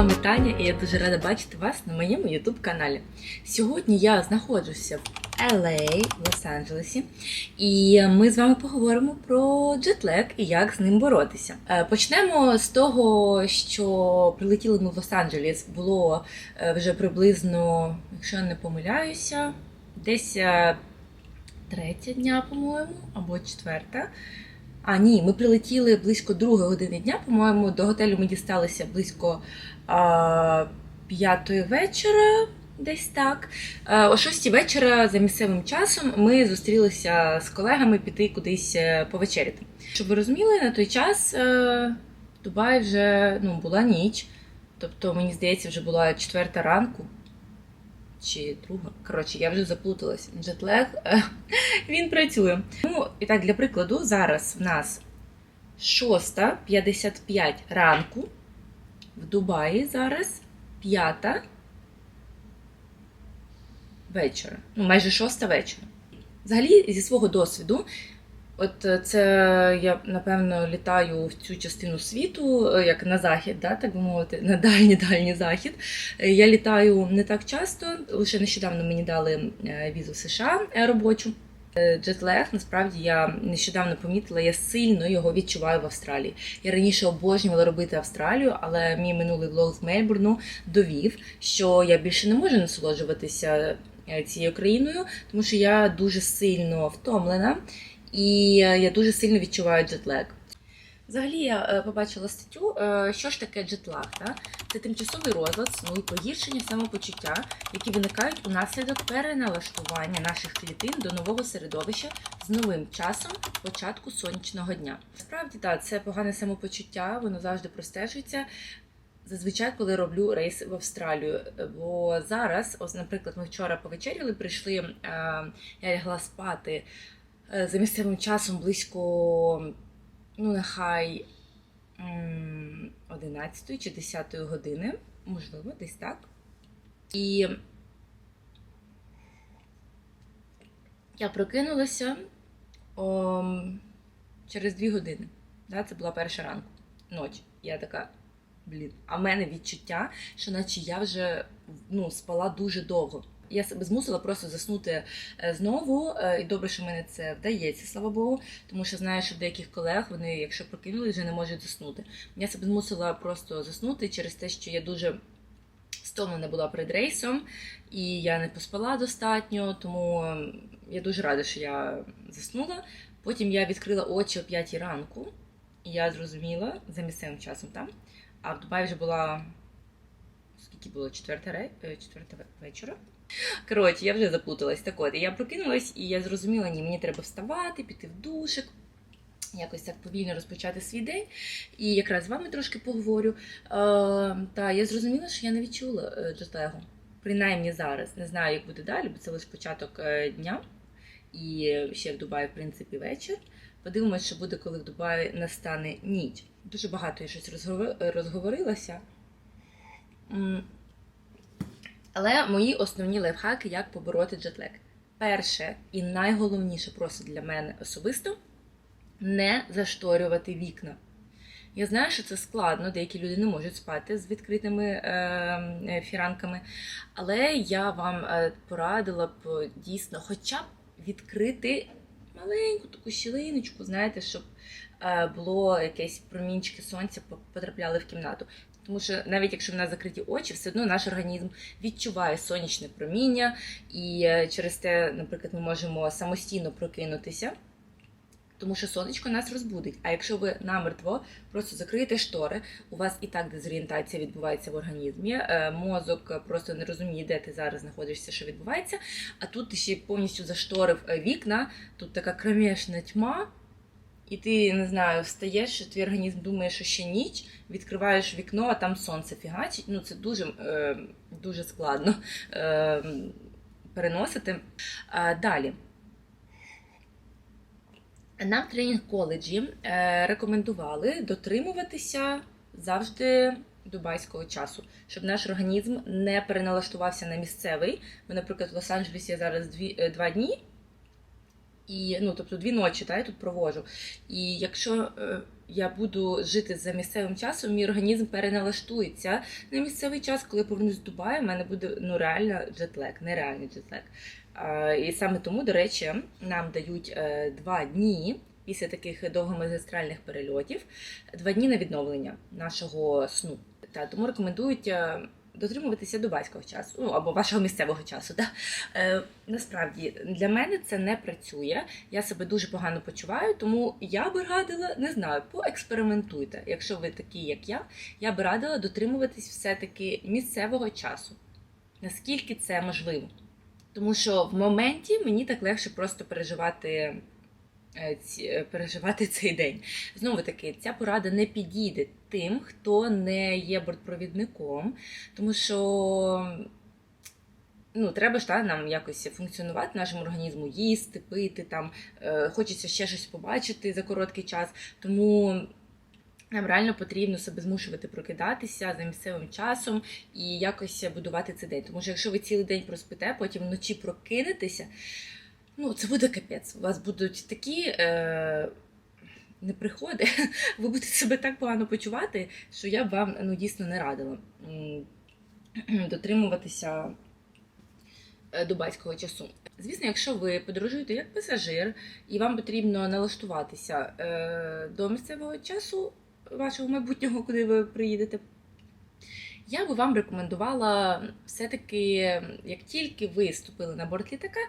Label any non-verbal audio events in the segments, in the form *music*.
Вами Таня, і я дуже рада бачити вас на моєму YouTube каналі. Сьогодні я знаходжуся в LA, Лос-Анджелесі, і ми з вами поговоримо про джетлег і як з ним боротися. Е, Почнемо з того, що прилетіли ми в Лос-Анджелес. Було е, вже приблизно, якщо я не помиляюся, десь е, третя дня, по-моєму, або четверта. А, ні, ми прилетіли близько другої години дня. По-моєму, до готелю ми дісталися близько п'ятої вечора, десь так. О шостій вечора за місцевим часом ми зустрілися з колегами піти кудись е, повечеряти. Щоб ви розуміли, на той час е, в Дубаї вже ну, була ніч. Тобто, мені здається, вже була четверта ранку. Чи друга. Коротше, я вже заплуталась. Джетлег *laughs* він працює. Ну, і так, для прикладу, зараз в нас 6.55 ранку. В Дубаї зараз 5 вечора. Ну, майже 6 вечора. Взагалі, зі свого досвіду, от е, це я напевно літаю в цю частину світу, е, як на захід, да, так би мовити, на дальній дальній захід. Е, Я літаю не так часто, лише нещодавно мені дали візу в США робочу. Джетлег, насправді я нещодавно помітила, я сильно його відчуваю в Австралії. Я раніше обожнювала робити Австралію, але мій минулий влог з Мельбурну довів, що я більше не можу насолоджуватися цією країною, тому що я дуже сильно втомлена і е, я дуже сильно відчуваю джетлег. Взагалі я е, побачила статтю, е, що ж таке джетлаг. Да? Це тимчасовий розлад сну і погіршення самопочуття, які виникають унаслідок переналаштування наших клітин до нового середовища з новим часом початку сонячного дня. Справді, так, це погане самопочуття, воно завжди простежується. Зазвичай, коли роблю рейс в Австралію, бо зараз, ось, наприклад, ми вчора повечеряли, прийшли, я лягла спати за місцевим часом близько ну, нехай 11 чи 10 години, можливо, десь так. І я прокинулася о, через 2 години. Да, це була перша ранку, ночі. Я така, блін, а в мене відчуття, що наче я вже ну, спала дуже довго. Я себе змусила просто заснути е, знову, е, і добре, що в мене це вдається, слава Богу, тому що знаю, що деяких колег вони, якщо прокинули, вже не можуть заснути. Я себе змусила просто заснути через те, що я дуже стомлена була перед рейсом, і я не поспала достатньо, тому я дуже рада, що я заснула. Потім я відкрила очі о 5 ранку, і я зрозуміла за місцевим часом там. А в Дубаї вже була скільки було? Четверта, е, четверта вечора. Коротше, я вже заплуталась. Так от, я прокинулась, і я зрозуміла, ні, мені треба вставати, піти в душик, якось так повільно розпочати свій день. І якраз з вами трошки поговорю. Е, та я зрозуміла, що я не відчула е, джетлегу. Принаймні зараз. Не знаю, як буде далі, бо це лише початок е, дня. І ще в Дубаї, в принципі, вечір. Подивимось, що буде, коли в Дубаї настане ніч. Дуже багато я щось розговорилася. Але мої основні лайфхаки, як побороти джетлег. Перше і найголовніше просто для мене особисто не зашторювати вікна. Я знаю, що це складно, деякі люди не можуть спати з відкритими е, е, фіранками, але я вам е, порадила б дійсно хоча б відкрити маленьку таку щілиночку, знаєте, щоб е, було якесь промінчики сонця потрапляли в кімнату. Тому що навіть якщо в нас закриті очі, все одно наш організм відчуває сонячне проміння, і е, через те, наприклад, ми можемо самостійно прокинутися, тому що сонечко нас розбудить. А якщо ви намертво просто закриєте штори, у вас і так дезорієнтація відбувається в організмі, е, мозок просто не розуміє, де ти зараз знаходишся, що відбувається. А тут ти ще повністю зашторив е, вікна, тут така кромешна тьма. І ти не знаю, встаєш, твій організм думає, що ще ніч, відкриваєш вікно, а там сонце фігачить. Ну це дуже, е, дуже складно е, переносити. А, далі. Нам тренінг коледжі е, рекомендували дотримуватися завжди дубайського часу, щоб наш організм не переналаштувався на місцевий. Ми, наприклад, в Лос-Анджелесі зараз дві, е, два дні. І, ну, тобто дві ночі та, я тут проводжу. І якщо е, я буду жити за місцевим часом, мій організм переналаштується на місцевий час, коли я повернусь з Дубаю, в мене буде ну реально джетлек, нереальний джетлек. А, і саме тому, до речі, нам дають е, два дні після таких довгомагістральних перельотів, два дні на відновлення нашого сну. Та тому рекомендують. е, Дотримуватися дубайського часу, ну або вашого місцевого часу. Да? Е, насправді для мене це не працює. Я себе дуже погано почуваю, тому я би радила, не знаю, поекспериментуйте. Якщо ви такі, як я, я би радила дотримуватись все-таки місцевого часу. Наскільки це можливо? Тому що в моменті мені так легше просто переживати, переживати *laughs* цей день. Знову таки, ця порада не підійде тим, хто не є бортпровідником, тому що. Ну, треба ж та, нам якось функціонувати нашому організму, їсти, пити, там, е, хочеться ще щось побачити за короткий час. Тому нам реально потрібно себе змушувати прокидатися за місцевим часом і якось будувати цей день. Тому що якщо ви цілий день проспите, потім вночі прокинетеся, ну це буде капець. У вас будуть такі. Е- неприходи, *laughs* ви будете себе так погано почувати, що я б вам ну, дійсно не радила *clears throat* дотримуватися е, дубайського часу. Звісно, якщо ви подорожуєте як пасажир і вам потрібно налаштуватися е, до місцевого часу вашого майбутнього, куди ви приїдете, я би вам рекомендувала все-таки, як тільки ви вступили на борт літака,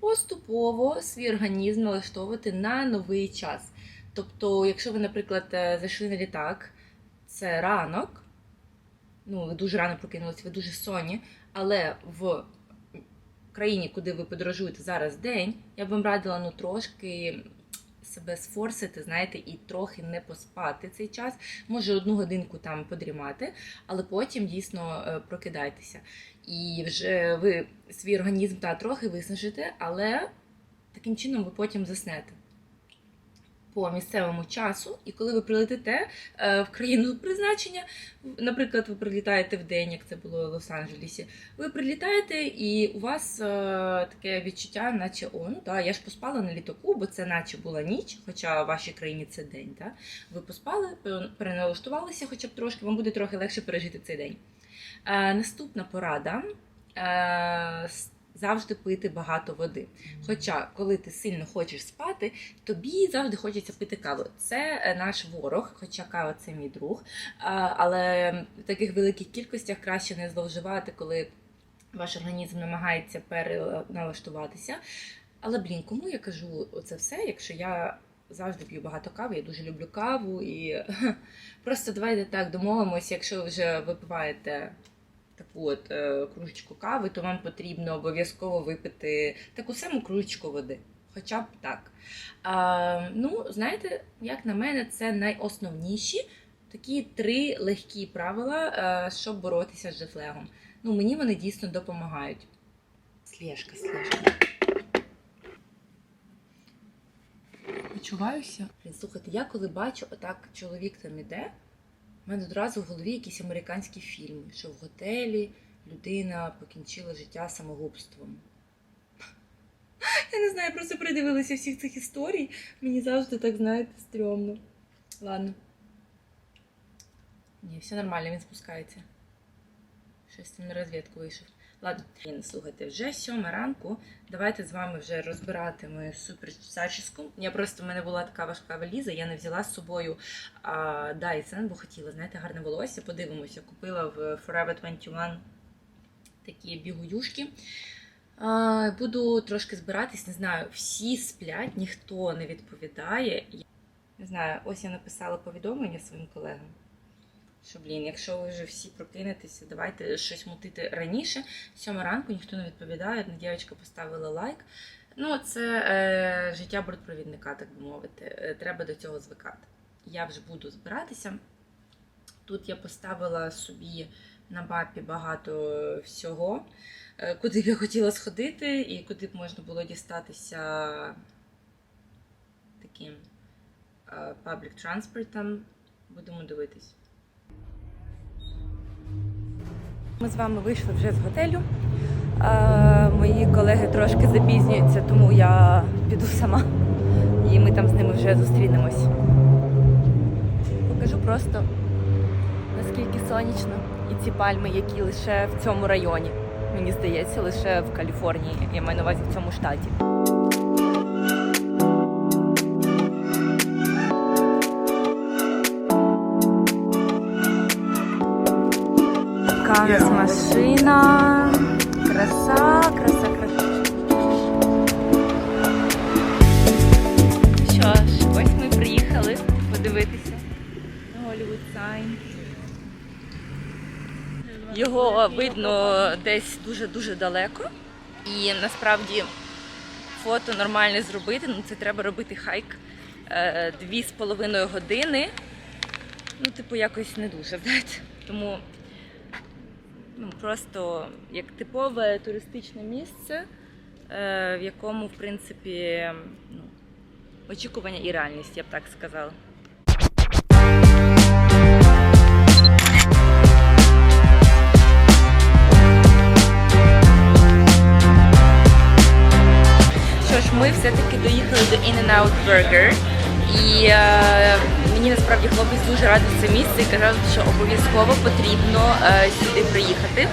поступово свій організм налаштовувати на новий час. Тобто, якщо ви, наприклад, е, зайшли на літак, це ранок, ну, ви дуже рано прокинулися, ви дуже сонні, але в країні, куди ви подорожуєте зараз день, я б вам радила ну, трошки себе сфорсити, знаєте, і трохи не поспати цей час. Може, одну годинку там подрімати, але потім дійсно е, прокидайтеся. І вже ви свій організм та трохи виснажите, але таким чином ви потім заснете по місцевому часу, і коли ви прилетите е, в країну призначення, наприклад, ви прилітаєте в день, як це було в Лос-Анджелесі, ви прилітаєте, і у вас е, таке відчуття, наче о, ну так, я ж поспала на літаку, бо це наче була ніч, хоча в вашій країні це день. Так? Ви поспали, переналаштувалися хоча б трошки, вам буде трохи легше пережити цей день. Е, наступна порада. Завжди пити багато води. Хоча, коли ти сильно хочеш спати, тобі завжди хочеться пити каву. Це е, наш ворог, хоча кава це мій друг. Але в таких великих кількостях краще не зловживати, коли ваш організм намагається переналаштуватися. Але блін, кому я кажу оце все, якщо я завжди п'ю багато кави, я дуже люблю каву і *laughs* просто давайте так домовимося, якщо вже випиваєте таку от е, кружечку кави, то вам потрібно обов'язково випити таку саму кружечку води. Хоча б так. А, ну, знаєте, як на мене, це найосновніші такі три легкі правила, е, щоб боротися з джетлегом. Ну, мені вони дійсно допомагають. Слежка, слежка. Почуваюся. Слухайте, я коли бачу, отак чоловік там іде. У мене одразу в голові якісь американські фільми, що в готелі людина покінчила життя самогубством. *laughs* Я не знаю, просто придивилася всіх цих історій. Мені завжди так, знаєте, стрьомно. Ладно. Ні, все нормально, він спускається. Щось там на розвідку вийшов. Ладно, слухайте, вже сьома ранку. Давайте з вами вже розбирати мою супер зачіску. Я просто в мене була така важка валіза, я не взяла з собою а, Dyson, бо хотіла, знаєте, гарне волосся. Подивимося, купила в Forever 21 такі бігуюшки. А, буду трошки збиратись, не знаю, всі сплять, ніхто не відповідає. Не знаю, ось я написала повідомлення своїм колегам. Що, блін, якщо ви вже всі прокинетеся, давайте щось мутити раніше. Сьома ранку ніхто не відповідає. Одна дівчинка поставила лайк. Ну, це е, життя бортпровідника, так би мовити. Е, треба до цього звикати. Я вже буду збиратися. Тут я поставила собі на мапі багато всього, е, куди б я хотіла сходити, і куди б можна було дістатися таким е, паблік транспортом. Будемо дивитись. Ми з вами вийшли вже з готелю. Е, мої колеги трошки запізнюються, тому я піду сама. І ми там з ними вже зустрінемось. покажу просто наскільки сонячно і ці пальми, які лише в цьому районі. Мені здається, лише в Каліфорнії. Я маю на увазі в цьому штаті. Нас машина. Краса, краса, краса. Що ж, ось ми приїхали подивитися на Голлівуд Сайн. Його видно десь дуже-дуже далеко. І насправді фото нормальне зробити, ну це треба робити хайк е, дві з половиною години. Ну, типу, якось не дуже, знаєте. Тому ну, просто як типове туристичне місце, е, в якому, в принципі, ну, очікування і реальність, я б так сказала. Що ж, ми все-таки доїхали до In-N-Out Burger. І е, мені насправді хлопець дуже радив це місце і казав, що обов'язково потрібно е, сюди приїхати.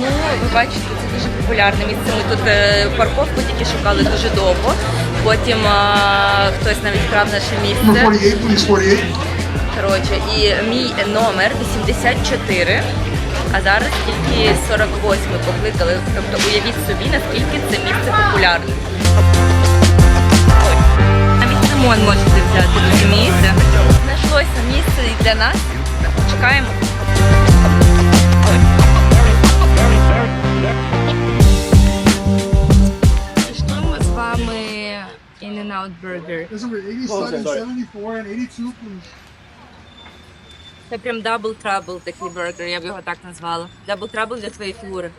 Ну, ви бачите, це дуже популярне місце. Ми тут е, парковку тільки шукали дуже довго. Потім е, хтось навіть вкрав наше місце. 48, please, 48. Коротше, і мій номер 84, а зараз тільки 48 покликали. Тобто уявіть собі, наскільки це місце популярне. Лимон можете взяти, розумієте? Знайшлося місце і для нас. Чекаємо. Ой. З вами In-N-Out Burger. There's number 87, 74, and 82, please. Це прям дабл трабл такий бургер, я б його так назвала. Дабл трабл для твоєї фігури.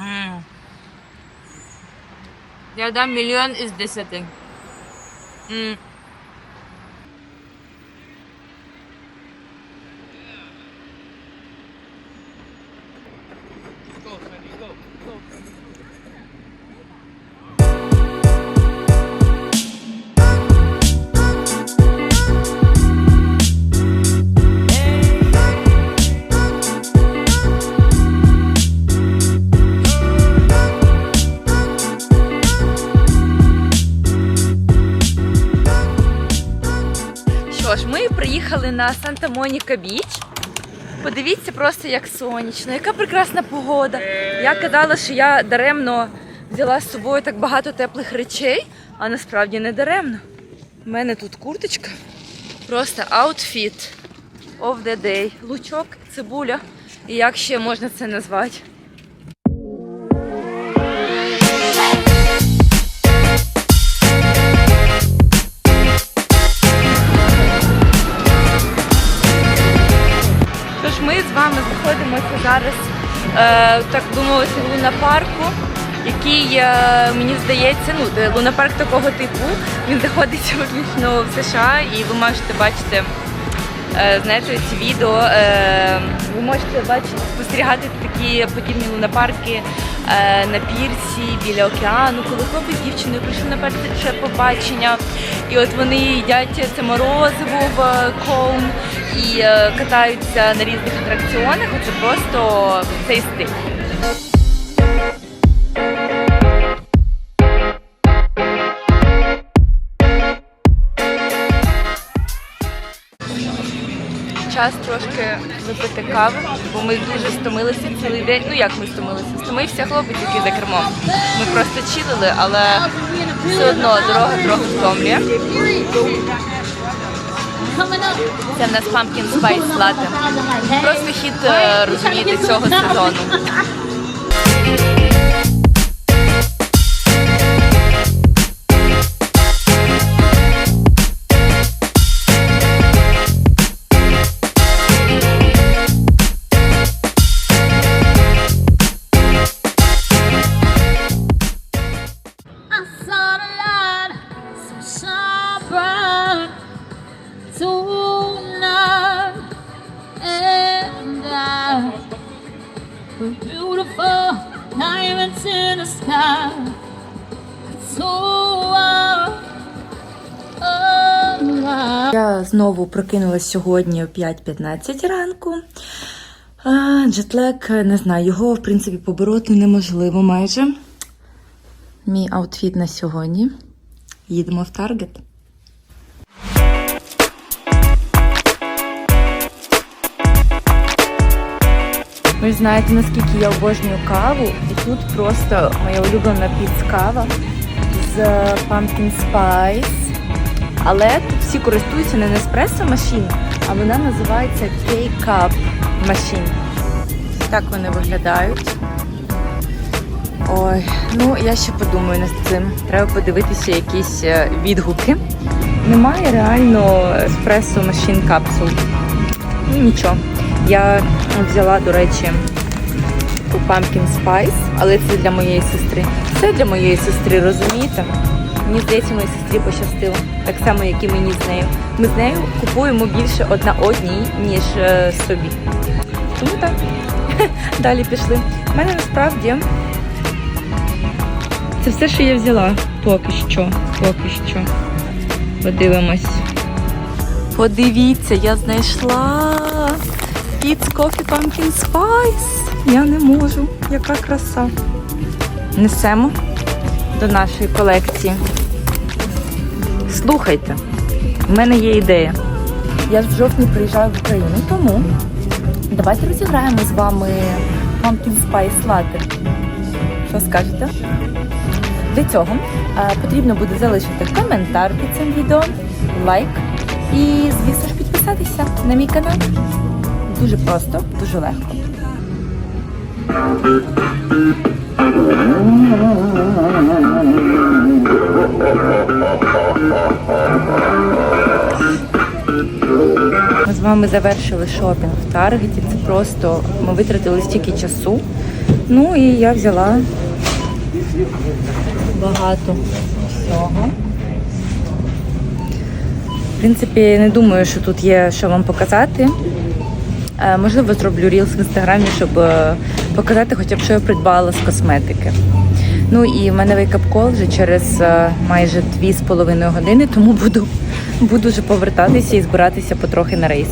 Mm. The other million is this на Санта-Моніка Біч. Подивіться просто, як сонячно, яка прекрасна погода. Я казала, що я даремно взяла з собою так багато теплих речей, а насправді не даремно. У мене тут курточка. Просто outfit of the day. Лучок, цибуля. І як ще можна це назвати? Так би мовити, лунапарку, який, е, мені здається, ну, лунапарк такого типу, він знаходиться виключно в США, і ви можете бачити, е, знаєте, ці відео, е, ви можете бачити, спостерігати такі подібні лунапарки е, на пірсі біля океану, коли хлопець з дівчиною прийшли на перше побачення, і от вони їдять це морозиво в е, коун і е, катаються на різних атракціонах. Це просто цей стиль. Час трошки випити кави, бо ми дуже стомилися цілий день. Ну як ми стомилися? Стомився хлопець, який за кермом. Ми просто чилили, але все одно дорога трохи втомлює. Це в нас pumpkin spice latte. Просто хід розуміти розумієте цього сезону. We're beautiful diamonds in the sky. So wild. Я знову прокинулась сьогодні о 5.15 ранку. А, Джетлек, не знаю, його, в принципі, побороти неможливо майже. Мій аутфіт на сьогодні. Їдемо в Таргет. Ви знаєте, наскільки я обожнюю каву, і тут просто моя улюблена піц-кава з Pumpkin Spice. Але тут всі користуються не Nespresso Machine, а вона називається K-Cup Machine. Так вони виглядають. Ой, ну я ще подумаю над цим. Треба подивитися якісь е, відгуки. Немає реально еспресо машин капсул. Нічого. Я взяла, до речі, Pumpkin Spice, але це для моєї сестри. Це для моєї сестри, розумієте? Мені здається, моїй сестрі пощастило. Так само, як і мені з нею. Ми з нею купуємо більше одна одній, ніж е, собі. Тому так. *laughs* Далі пішли. У мене насправді це все, що я взяла. Поки що. Поки що. Подивимось. Подивіться, я знайшла It's Coffee Pumpkin Spice. Я не можу. Яка краса. Несемо до нашої колекції. Слухайте, в мене є ідея. Я ж в жовтні приїжджаю в Україну, тому давайте розіграємо з вами Pumpkin Spice Latte. Що скажете? Для цього е, потрібно буде залишити коментар під цим відео, лайк і, звісно ж, підписатися на мій канал. Дуже просто, дуже легко. Ми з вами завершили шопінг в Таргеті. Це просто ми витратили стільки часу. Ну і я взяла багато всього. В принципі, не думаю, що тут є що вам показати. Е, Можливо, зроблю рілс в інстаграмі, щоб е, показати хоча б, що я придбала з косметики. Ну і в мене вейкап кол вже через е, майже 2,5 години, тому буду, буду вже повертатися і збиратися потрохи на рейс.